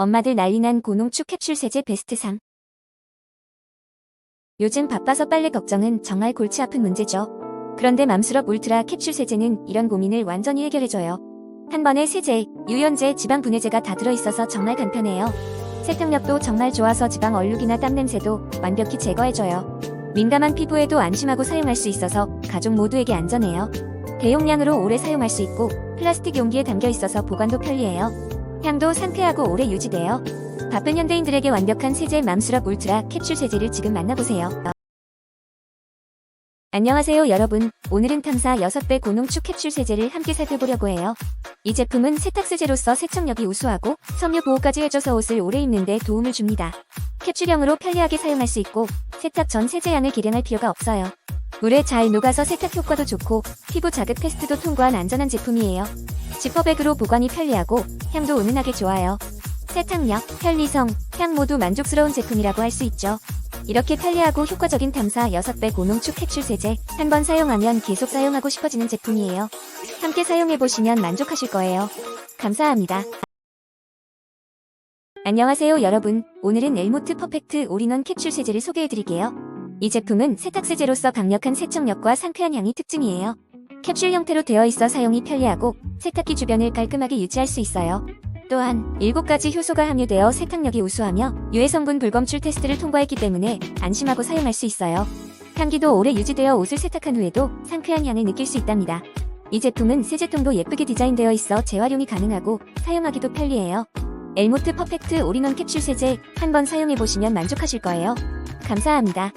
엄마들 난리난 고농축 캡슐 세제 베스트 3. 요즘 바빠서 빨래 걱정은 정말 골치 아픈 문제죠. 그런데 맘스럽 울트라 캡슐 세제는 이런 고민을 완전히 해결해줘요. 한 번에 세제, 유연제, 지방 분해제가 다 들어있어서 정말 간편해요. 세탁력도 정말 좋아서 지방 얼룩이나 땀 냄새도 완벽히 제거해줘요. 민감한 피부에도 안심하고 사용할 수 있어서 가족 모두에게 안전해요. 대용량으로 오래 사용할 수 있고 플라스틱 용기에 담겨 있어서 보관도 편리해요. 향도 상쾌하고 오래 유지돼요. 바쁜 현대인들에게 완벽한 세제 맘스럽 울트라 캡슐 세제를 지금 만나보세요. 안녕하세요 여러분. 오늘은 탐사 6배 고농축 캡슐 세제를 함께 살펴보려고 해요. 이 제품은 세탁 세제로서 세척력이 우수하고 섬유 보호까지 해줘서 옷을 오래 입는데 도움을 줍니다. 캡슐형으로 편리하게 사용할 수 있고 세탁 전 세제량을 계량할 필요가 없어요. 물에 잘 녹아서 세탁 효과도 좋고 피부 자극 테스트도 통과한 안전한 제품이에요. 지퍼백으로 보관이 편리하고 향도 은은하게 좋아요. 세탁력, 편리성, 향 모두 만족스러운 제품이라고 할 수 있죠. 이렇게 편리하고 효과적인 탐사 6배 고농축 캡슐 세제 한 번 사용하면 계속 사용하고 싶어지는 제품이에요. 함께 사용해보시면 만족하실 거예요. 감사합니다. 안녕하세요 여러분. 오늘은 엘모트 퍼펙트 올인원 캡슐 세제를 소개해드릴게요. 이 제품은 세탁 세제로서 강력한 세척력과 상쾌한 향이 특징이에요. 캡슐 형태로 되어 있어 사용이 편리하고 세탁기 주변을 깔끔하게 유지할 수 있어요. 또한 7가지 효소가 함유되어 세탁력이 우수하며 유해 성분 불검출 테스트를 통과했기 때문에 안심하고 사용할 수 있어요. 향기도 오래 유지되어 옷을 세탁한 후에도 상쾌한 향을 느낄 수 있답니다. 이 제품은 세제통도 예쁘게 디자인되어 있어 재활용이 가능하고 사용하기도 편리해요. 엘모트 퍼펙트 올인원 캡슐 세제 한번 사용해보시면 만족하실 거예요. 감사합니다.